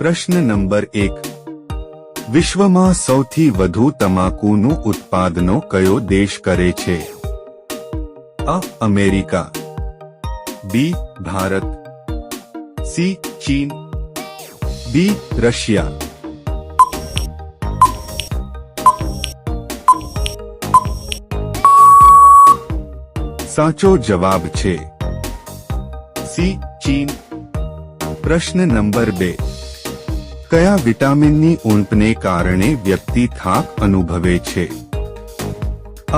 પ્રશ્ન નંબર એક વિશ્વમાં સૌથી વધુ તમાકુનું ઉત્પાદનો કયો દેશ કરે છે A America B Bharat C ચીન બી રશિયા સાચો જવાબ છે સી ચીન પ્રશ્ન નંબર બે કયા વિટામિનની ઉણપને કારણે વ્યક્તિ થાક અનુભવે છે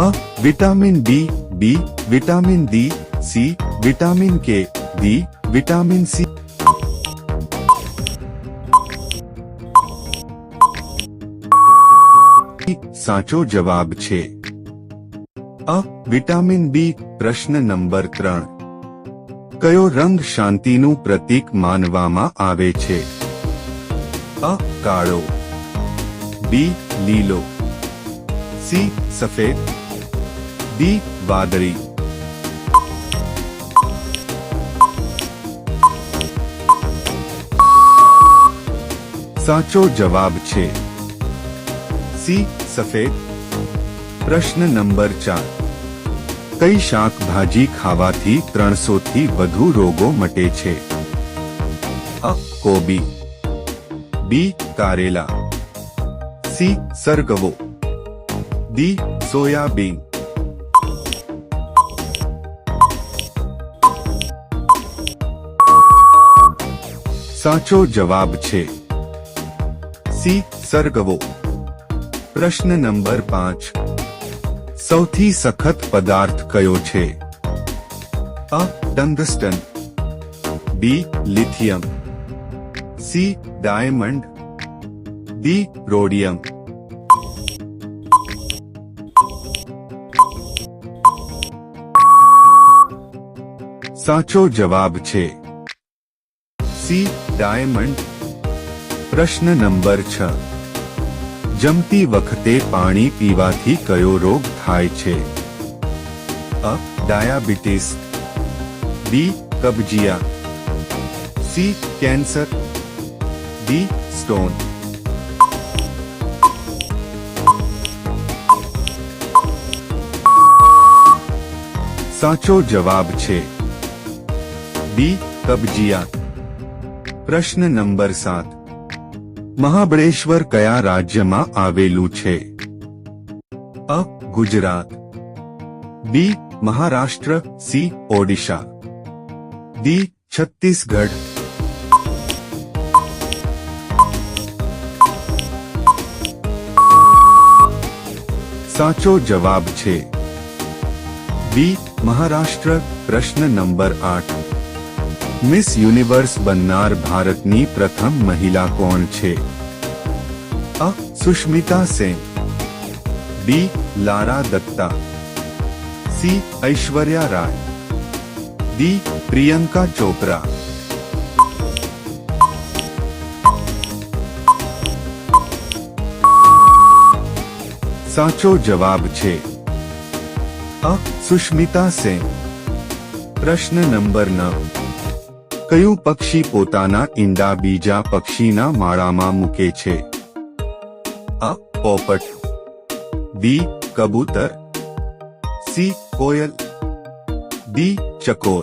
A vitamin B B vitamin D C vitamin K D vitamin C સાચો જવાબ છે અ વિટામિન બી પ્રશ્ન નંબર ત્રણ કયો રંગ શાંતિનું પ્રતીક માનવામાં આવે છે अ काड़ो बी नीलो सी सफेद डी बादरी साचो जवाब छे सी सफेद प्रश्न नंबर चार कई शाक भाजी खावा त्रो रोगों मटे छे? अ कोबी બી કારેલા સી સરગવો ડી સોયાબીન સાચો જવાબ છે સી સરગવો પ્રશ્ન નંબર પાંચ સૌથી સખત પદાર્થ કયો છે A tungsten B lithium C diamond D rhodium साचो जवाब छे सी डायमंड प्रश्न नंबर छ जमती वक्ते पानी पीवा थी कयो रोग थाय छे अ डायबिटीज बी कब्जिया सी कैंसर स्टोन સાચો જવાબ છે બી કબજિયા પ્રશ્ન નંબર 7 મહાબરેશ્વર કયા રાજ્યમાં આવેલું છે A Gujarat B Maharashtra C Odisha D Chhattisgarh साचो जवाब छे बीट महाराष्ट्र प्रश्न नंबर आठ मिस यूनिवर्स बननार भारत नी प्रथम महिला कौन छे A Sushmita Sen B Lara Dutta C Aishwarya Rai D Priyanka Chopra साचो जवाब छे अब सुष्मिता से प्रश्न नंबर 9 कयु पक्षी પોતાનું ઈંડા બીજા પક્ષીના માળામાં મૂકે છે અ પોપટ બી કબૂતર સી કોયલ બી ચકરો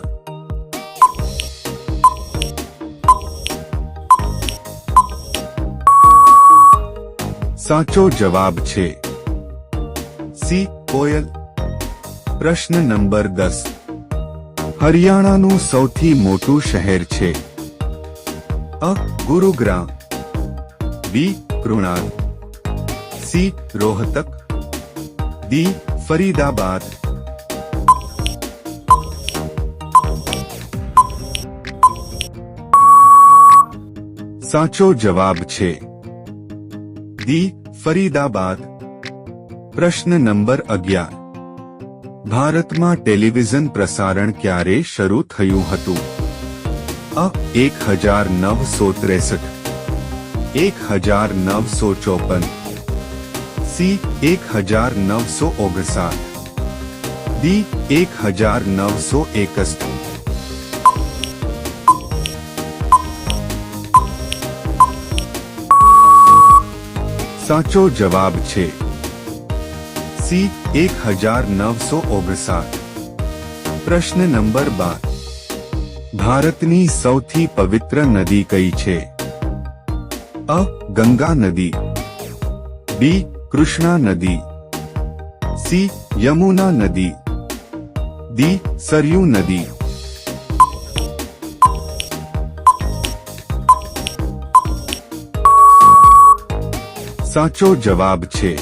સાચો જવાબ છે કોયલ પ્રશ્ન નંબર દસ હરિયાણાનું સૌથી મોટું શહેર છે A Gurugram B Karnal C Rohtak D Faridabad સાચો જવાબ છે દી ફરીદાબાદ प्रश्न नंबर अग्यार भारत में टेलिविजन प्रसारण क्या शुरू थू एक हजार नव सौ तिरसठ एक हजार नव सौ चौपन सी एक हजार नव सौ ओगसा डी एक हजार नव सौ एकस्त साचो जवाब छे सी एक हजार नौ सौ ओगसाठ प्रश्न नंबर बार भारत की सौथी पवित्र नदी कई छे अ गंगा नदी बी कृष्णा नदी सी यमुना नदी डी सरयू नदी साचो जवाब छे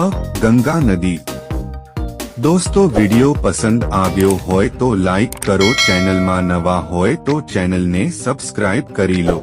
અ ગંગા નદી દોસ્તો વિડિયો પસંદ આવ્યો હોય તો લાઈક કરો ચેનલમાં નવા હોય તો ચેનલને સબસ્ક્રાઇબ કરી લો